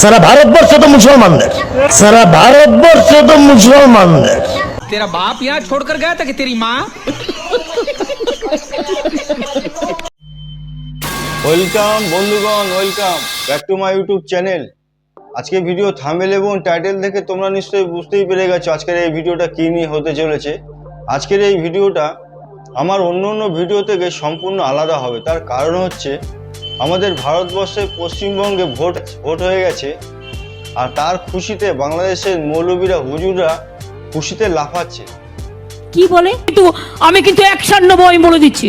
সারা ভারতবর্ষ তো মুসলমানদের। সারা ভারতবর্ষ তো মুসলমানদের। তেরা বাপ ইয়া ছোড় কর গয়া কি তেরি মা ওয়েলকাম বন্ধুগণ welcome back to my YouTube channel আজকে ভিডিও থামেল এবং টাইটেল দেখে তোমরা নিশ্চয়ই বুঝতেই পেরে গেছো আজকের এই ভিডিওটা কী নিয়ে হতে চলেছে। আজকের এই ভিডিওটা আমার অন্য অন্য ভিডিও থেকে সম্পূর্ণ আলাদা হবে। তার কারণ হচ্ছে আমাদের ভারতবর্ষে পশ্চিমবঙ্গে ভোট ভোট হয়ে গেছে। আর তার খুশিতে বাংলাদেশের মৌলবীরা হুজুররা খুশিতে লাফাচ্ছে। কি বলে? কিন্তু আমি কিন্তু অ্যাকশন নেব আমি বলে দিচ্ছি।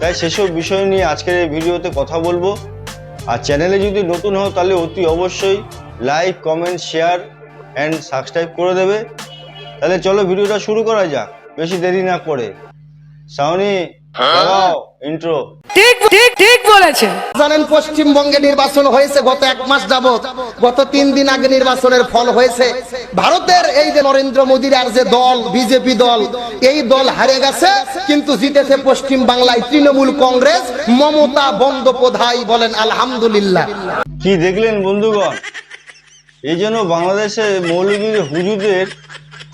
তাই সেসব বিষয় নিয়ে আজকের এই ভিডিওতে কথা বলব। আর চ্যানেলে যদি নতুন হও তাহলে অতি অবশ্যই like comment share and subscribe করে দেবে। তাহলে চলো ভিডিওটা শুরু করা যাক বেশি দেরি না করে। সাউনি ইন্ট্রো জানেন পশ্চিমবঙ্গে নির্বাচন হয়েছে গত এক মাস যাবত গত তিন দিন আগে নির্বাচনের ফল হয়েছে। ভারতের এই যে নরেন্দ্র মোদীর আর যে দল বিজেপি দল এই দল হারে গেছে কিন্তু জিতেছে পশ্চিম বাংলায় তৃণমূল কংগ্রেস মমতা বন্দ্যোপাধ্যায় বলেন আলহামদুলিল্লাহ। কি দেখলেন বন্ধুগণ? এই জন্য বাংলাদেশে মৌলবীর হুজুরদের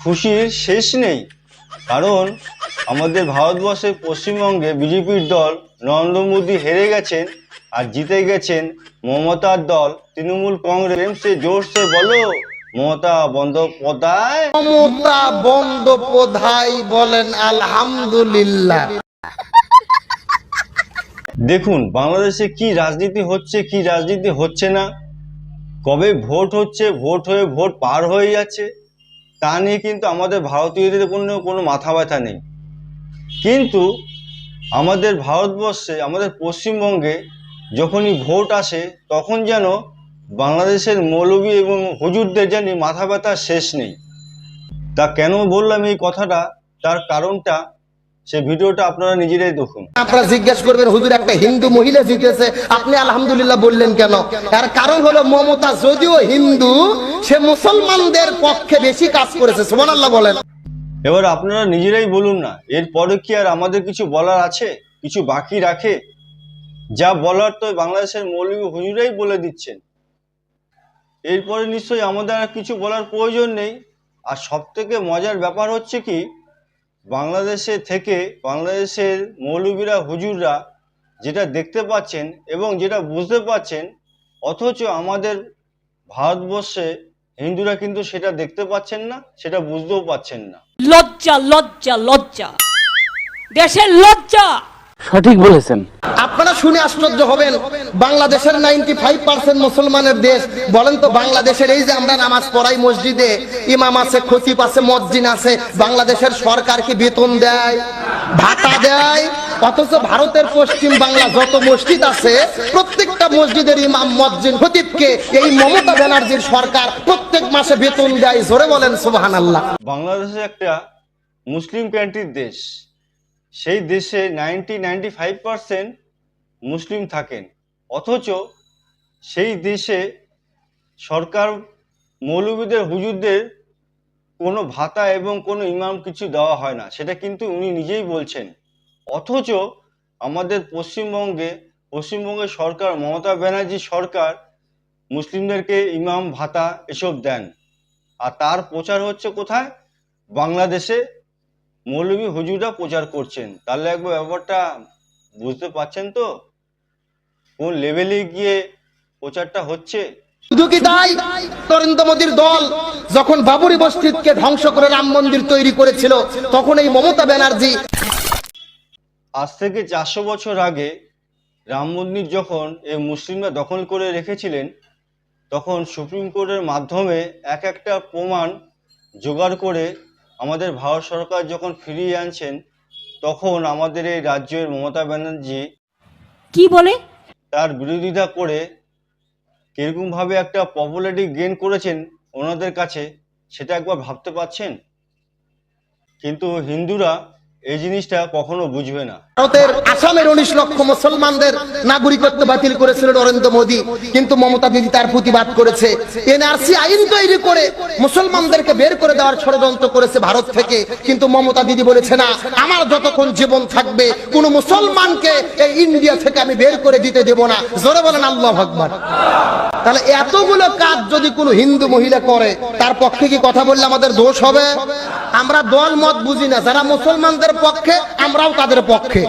খুশির শেষ নেই। কারণ আমাদের ভারতবর্ষের পশ্চিমবঙ্গে বিজেপির দল নরেন্দ্র মোদী হেরে গেছেন আর জিতে গেছেন মমতার দল। তৃণমূল কংগ্রেস সে জোরসে বলো মমতা বন্দ্যোপাধ্যায়? মমতা বন্দ্যোপাধ্যায় বলেন আলহামদুলিল্লাহ। দেখুন বাংলাদেশে কি রাজনীতি হচ্ছে কি রাজনীতি হচ্ছে না। কবে ভোট হচ্ছে ভোট হয়ে ভোট পার হয়ে যাচ্ছে তা নিয়ে কিন্তু আমাদের ভারতীয়দের কোনো কোনো মাথা ব্যথা নেই। কিন্তু আমাদের ভারতবর্ষে, আমাদের পশ্চিমবঙ্গে যখনই ভোট আসে, তখন যেন বাংলাদেশের মৌলবী এবং হুজুরদের যেন মাথা ব্যথা শেষ নেই। তা কেন বললাম এই কথাটা? তার কারণটা সে ভিডিওটা আপনারা নিজেরাই দেখুন। আপনারা জিজ্ঞেস করবেন, হুজুর, একটা হিন্দু মহিলা জিতেছে, আপনি আলহামদুলিল্লাহ বললেন কেন? এর কারণ হলো মমতা, যদিও হিন্দু, সে মুসলমানদের পক্ষে বেশি কাজ করেছে, সুবহানাল্লাহ বলেন। এবার আপনারা নিজেরাই বলুন না এরপরে কি আর আমাদের কিছু বলার আছে? কিছু বাকি রাখে? যা বলার তো বাংলাদেশের মৌলবী হুজুরাই বলে দিচ্ছেন। এরপরে নিশ্চয়ই আমাদের আর কিছু বলার প্রয়োজন নেই। আর সব থেকে মজার ব্যাপার হচ্ছে কি, বাংলাদেশে থেকে বাংলাদেশের মৌলবীরা হুজুররা যেটা দেখতে পাচ্ছেন এবং যেটা বুঝতে পাচ্ছেন, অথচ আমাদের ভারতবর্ষে হিন্দুরা কিন্তু সেটা দেখতে পাচ্ছেন না, সেটা বুঝতেও পাচ্ছেন না। লজ্জা লজ্জা লজ্জা। দেশের লজ্জা। সঠিক বলেছেন। আপনারা শুনে আশ্চর্য হবেন বাংলাদেশের নাইনটি ফাইভ পার্সেন্ট মুসলমানের দেশ বলেন তো বাংলাদেশের এই যে আমরা নামাজ পড়াই মসজিদে ইমাম আছে খতিব আছে মসজিদ আছে বাংলাদেশের সরকার কি বেতন দেয়? ভাতা দেয়? অথচ ভারতের পশ্চিম বাংলা যত মসজিদ আছে, প্রত্যেকটা মসজিদের ইমাম মসজিদ খতিবকে এই মমতা ব্যানার্জির সরকার প্রত্যেক মাসে বেতন দেয়, জোরে বলেন সুবহান আল্লাহ বাংলাদেশ একটা মুসলিম কান্ট্রির দেশ। সেই দেশে ninety ninety five percent Muslim থাকেন। অথচ সেই দেশে সরকার মৌলবীদের হুজুরদের কোনো ভাতা এবং কোনো ইমাম কিছু দেওয়া হয় না। সেটা কিন্তু উনি নিজেই বলছেন। অথচ আমাদের পশ্চিমবঙ্গে, পশ্চিমবঙ্গের সরকার, মমতা ব্যানার্জি সরকার মুসলিমদেরকে ইমাম ভাতা এসব দেন। আর তার প্রচার হচ্ছে কোথায়? বাংলাদেশে। মৌলভী হুজুরা প্রচার করছেন। তাহলে একবার ব্যাপারটা বুঝতে পারছেন তো? কোন লেভেলে গিয়ে প্রচারটা হচ্ছে? শুধু কি তাই? নরেন্দ্র মোদীর দল যখন বাবরি মসজিদকে ধ্বংস করে রাম মন্দির তৈরি করেছিল, তখন এই মমতা ব্যানার্জি আজ থেকে চারশো বছর আগে রাম মন্দির যখন এই মুসলিমরা দখল করে রেখেছিলেন তখন সুপ্রিম কোর্টের মাধ্যমে এক একটা প্রমাণ জোগাড় করে আমাদের ভারত সরকার যখন ফিরিয়ে আনছেন তখন আমাদের এই রাজ্যের মমতা ব্যানার্জি কি বলে? তার বিরোধিতা করে কিরকমভাবে একটা পপুলারিটি গেন করেছেন ওনাদের কাছে সেটা একবার ভাবতে পারছেন? কিন্তু হিন্দুরা এই জিনিসটা কখনো বুঝবে না। ভারতের আসামের উনিশ লক্ষ মুসলমানদের নাগরিকত্ব বাতিল করেছিল নরেন্দ্র মোদী, কিন্তু মমতা দিদি তার প্রতিবাদ করেছে। এনআরসি আইন তৈরি করে মুসলমানদেরকে বের করে দেওয়ার ষড়যন্ত্র করেছে ভারত থেকে, কিন্তু মমতা দিদি বলেছে, না, আমার যতক্ষণ জীবন থাকবে, কোন মুসলমানকে এই ইন্ডিয়া থেকে আমি বের করে দিতে দেব না। জোরে বলেন আল্লাহ ভগবান তাহলে এতগুলো কাজ যদি কোনো হিন্দু মহিলা করে, তার পক্ষে কি কথা বললে আমাদের দোষ হবে? আমরা দল মত বুঝি না। যারা মুসলমানদের পক্ষে, আমরাও তাদের পক্ষে।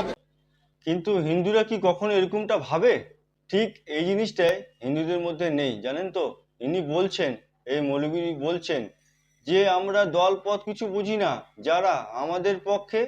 কিন্তু হিন্দুরা কি কখনো এরকমটা ভাবে? ঠিক এই জিনিসটাই হিন্দুদের মধ্যে নেই, জানেন তো? ইনি বলছেন, এই মৌলবী বলছেন যে, আমরা দল পথ কিছু বুঝি না। যারা আমাদের পক্ষে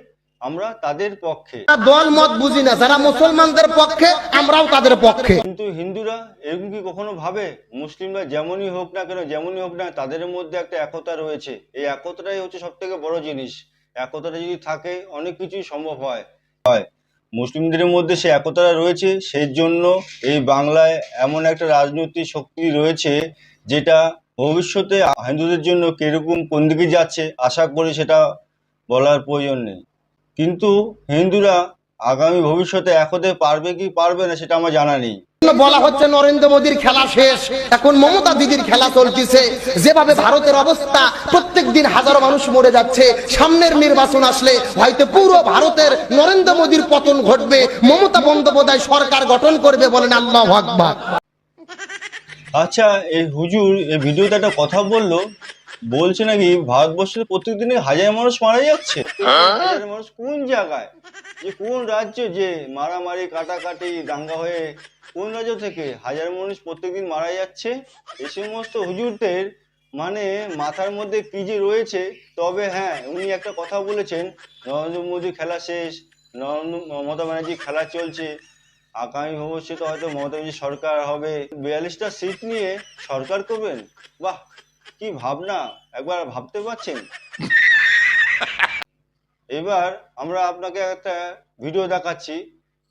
আমরা তাদের পক্ষে। দল মত বুঝি না যারা মুসলমানদের পক্ষে আমরাও তাদের পক্ষে। কিন্তু হিন্দুরা এরকম কি কখনো ভাবে? মুসলিমরা যেমনই হোক না কেন যেমনই হোক না তাদের মধ্যে একটা একতা রয়েছে। এই একতাটাই হচ্ছে সব থেকে বড় জিনিস। একতাটা যদি থাকে অনেক কিছুই সম্ভব হয়। হয়। মুসলিমদের মধ্যে সে একতাটা রয়েছে সেই জন্য এই বাংলায় এমন একটা রাজনৈতিক শক্তি রয়েছে যেটা ভবিষ্যতে হিন্দুদের জন্য কীরকম কোন দিকে যাচ্ছে আশা করি সেটা বলার প্রয়োজন নেই। কিন্তু হিন্দুরা আগামী ভবিষ্যতে এক হতে পারবে কি পারবে না সেটা আমার জানা নেই। বলা হচ্ছে নরেন্দ্র মোদীর খেলা শেষ। এখন মমতা দিদির খেলা চলতেছে। যেভাবে ভারতের অবস্থা প্রত্যেক দিন হাজারো মানুষ মরে যাচ্ছে। সামনের নির্বাচন আসলে হয়তো পুরো ভারতের নরেন্দ্র মোদীর পতন ঘটবে। মমতা বন্দ্যোপাধ্যায় সরকার গঠন করবে বলেন আল্লাহ আকবার। আচ্ছা এই হুজুর এই ভিডিওতে একটা কথা বলল বলছে নাকি, ভারতবর্ষের প্রত্যেকদিনে হাজার মানুষ মারা যাচ্ছে? হাজার মানুষ কোন জায়গায়? যে কোন রাজ্য যে মারামারি, কাটাকাটি, দাঙ্গা হয়ে কোন রাজ্য থেকে হাজার মানুষ প্রত্যেকদিন মারা যাচ্ছে? এই সমস্ত হুজুরদের মানে মাথার মধ্যে কি যে রয়েছে? তবে হ্যাঁ উনি একটা কথা বলেছেন, নরেন্দ্র মোদী খেলা শেষ, নরেন্দ্র, মমতা ব্যানার্জি খেলা চলছে, আগামী ভবিষ্যতে হয়তো মমতা ব্যানার্জি সরকার হবে। বিয়াল্লিশটা সিট নিয়ে সরকার করবেন? বাহ! কি ভাবনা? একবার ভাবতে পারছেন? এবার আমরা আপনাকে একটা ভিডিও দেখাচ্ছি।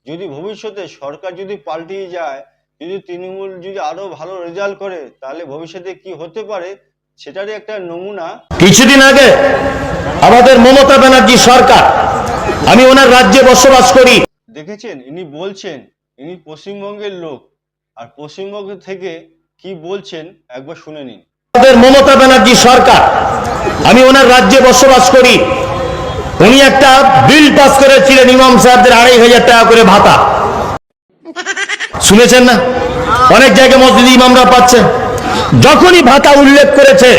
যদি ভবিষ্যতে সরকার যদি পাল্টিয়ে যায় যদি তৃণমূল যদি আরও ভালো রেজাল্ট করে তাহলে ভবিষ্যতে কি হতে পারে? সেটারই একটা নমুনা। কিছুদিন আগে আমাদের মমতা ব্যানার্জি সরকার আমি ওনার রাজ্যে বসবাস করি। দেখেছেন? ইনি বলছেন ইনি পশ্চিমবঙ্গের লোক। আর পশ্চিমবঙ্গ থেকে কি বলছেন একবার শুনে নিন। আমাদের মমতা ব্যানার্জি সরকার, আমি ওনার রাজ্যে বসবাস করি। উনি একটা বিল পাস করেছিলেন ইমাম সাহেবদের আড়াই হাজার টাকা করে ভাতা। শুনেছেন না? অনেক জায়গায় মসজিদ ইমামরা পাচ্ছে। যখনই ভাতা উল্লেখ করেছে,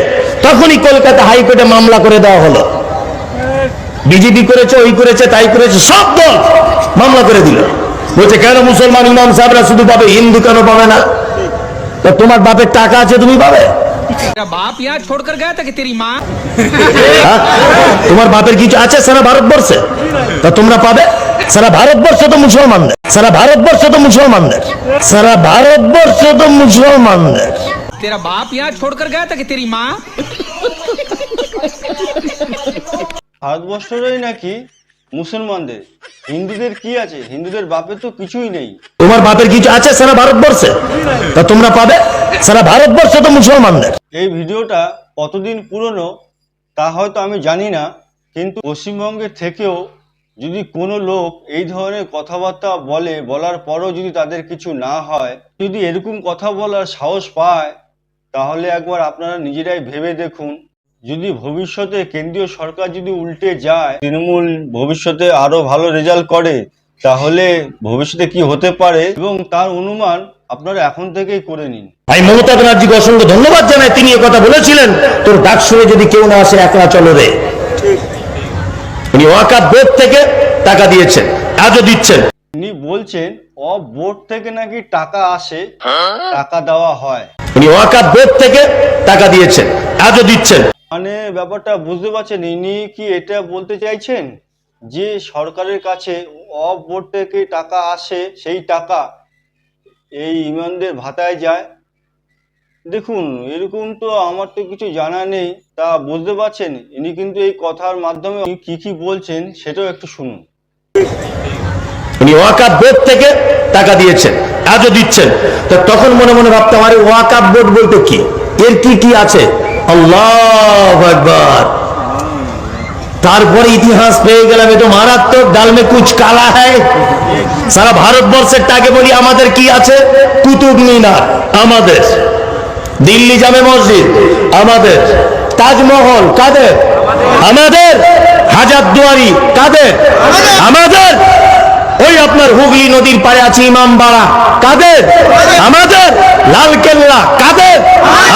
তখনই কলকাতা হাইকোর্টে মামলা করে দেওয়া হলো। বিজেপি করেছে, ওই করেছে, তাই করেছে, সব দল মামলা করে দিল। বলছে, কেন মুসলমান ইমাম সাহেবরা শুধু পাবে, হিন্দু কেন পাবে না? তোমার বাপের টাকা আছে, তুমি পাবে? तेरा बाप यहाँ छोड़कर गया था कि तेरी माँ হ্যাঁ? তোমার বাপের কিছু আছে সারা ভারতবর্ষে তা তোমরা পাবে সারা ভারতবর্ষ তো মুসলমানদের সারা ভারতবর্ষ তো মুসলমানদের সারা ভারতবর্ষ তো মুসলমানদের तेरा बाप यहाँ छोड़कर गया था कि तेरी माँ ভারতবর্ষেরই নাকি মুসলমানদের। হিন্দুদের কি আছে? হিন্দুদের বাপের তো কিছুই নেই। তোমার বাপের কিছু আছে সারা ভারতবর্ষে? তা তোমরা পাবে? সারা ভারতবর্ষ তো মুসলমানদের। এই ভিডিওটা কতদিন পুরনো তা হয়তো আমি জানি না কিন্তু পশ্চিমবঙ্গের থেকেও যদি কোনো লোক এই ধরনের কথাবার্তা বলে বলার পরও যদি তাদের কিছু না হয় যদি এরকম কথা বলার সাহস পায় তাহলে একবার আপনারা নিজেরাই ভেবে দেখুন। যদি ভবিষ্যতে কেন্দ্রীয় সরকার যদি উল্টে যায় তৃণমূল ভবিষ্যতে আরও ভালো রেজাল্ট করে তাহলে ভবিষ্যতে কি হতে পারে? এবং তার অনুমান আপনারা এখন থেকেই করে নিন। আমি মমতা ব্যানার্জিকে অসংখ্য ধন্যবাদ জানাই। তিনি কথা বলেছিলেন তোর ডাক শুনে যদি কেউ না আসে একলা চলো রে। উনি ওয়াকাত বোর্ড থেকে টাকা দিয়েছেন আজও দিচ্ছেন। উনি বলছেন অ বোর্ড থেকে নাকি টাকা আসে টাকা দেওয়া হয়। উনি ওয়াকাত বোর্ড থেকে টাকা দিয়েছেন আজও দিচ্ছেন। মানে ব্যাপারটা বুঝতে পারছেন, ইনি কি এটা বলতে চাইছেন? যে সরকারের কাছে অফ বোর্ড থেকে টাকা আসে, সেই টাকা এই ইমানদের ভাতায় যায়? দেখুন, এরকম তো আমার তো কিছু জানা নেই, তা বুঝতে পারছেন? ইনি কিন্তু এই কথার মাধ্যমে কি কি বলছেন, সেটাও একটু শুনুন। উনি ওয়াকাত বোর্ড থেকে টাকা দিয়েছেন আজও দিচ্ছেন। তো তখন মনে মনে ভাবতাম আরে ওয়াকাত বোর্ড বলতে কি? এর কি কি আছে? আল্লাহ একবার তারপরে ইতিহাস পেয়ে গেলাম, এ তো মারাত্মক, ডাল মে কুচ কালা হ্যায়। সারা ভারতবর্ষের টাকে বলি, আমাদের কি আছে? কুতুব মিনার, আমাদের। দিল্লি জামে মসজিদ, আমাদের। তাজমহল, কাদের? আমাদের। হাজারদুয়ারি কাদের? আমাদের। ওই আপনার হুগলি নদীর পাড়ে আছে ইমামবাড়া কাদের? আমাদের। লাল কেল্লা কাদের?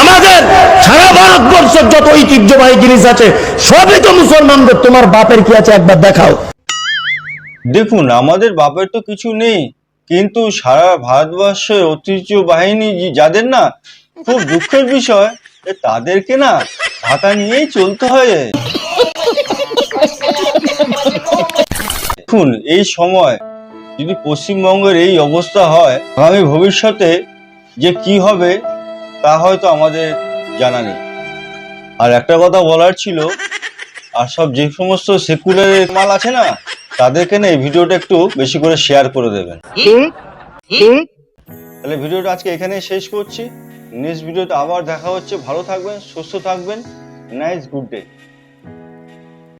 আমাদের সারা ভারতবর্ষের যত ঐতিহ্যবাহী জিনিস আছে, সবই তো মুসলমানদের। তোমার বাপের কি আছে একবার দেখাও। দেখুন, আমাদের বাপের তো কিছু নেই, কিন্তু সারা ভারতবর্ষের ঐতিহ্য বাহিনী যাদের না খুব দুঃখের বিষয় তাদেরকে না ভাতা নিয়েই চলতে হয়। দেখুন, এই সময় যদি পশ্চিমবঙ্গের এই অবস্থা হয়, আগামী ভবিষ্যতে যে কি হবে, তা হয়তো আমাদের জানা নেই। আর একটা কথা বলার ছিল, আর সব যে সমস্ত সেকুলার মাল আছে না, তাদেরকে না এই ভিডিওটা একটু বেশি করে শেয়ার করে দেবেন। তাহলে ভিডিওটা আজকে এখানে শেষ করছি। নেক্সট ভিডিওতে আবার দেখা হচ্ছে। ভালো থাকবেন, সুস্থ থাকবেন। Nice good day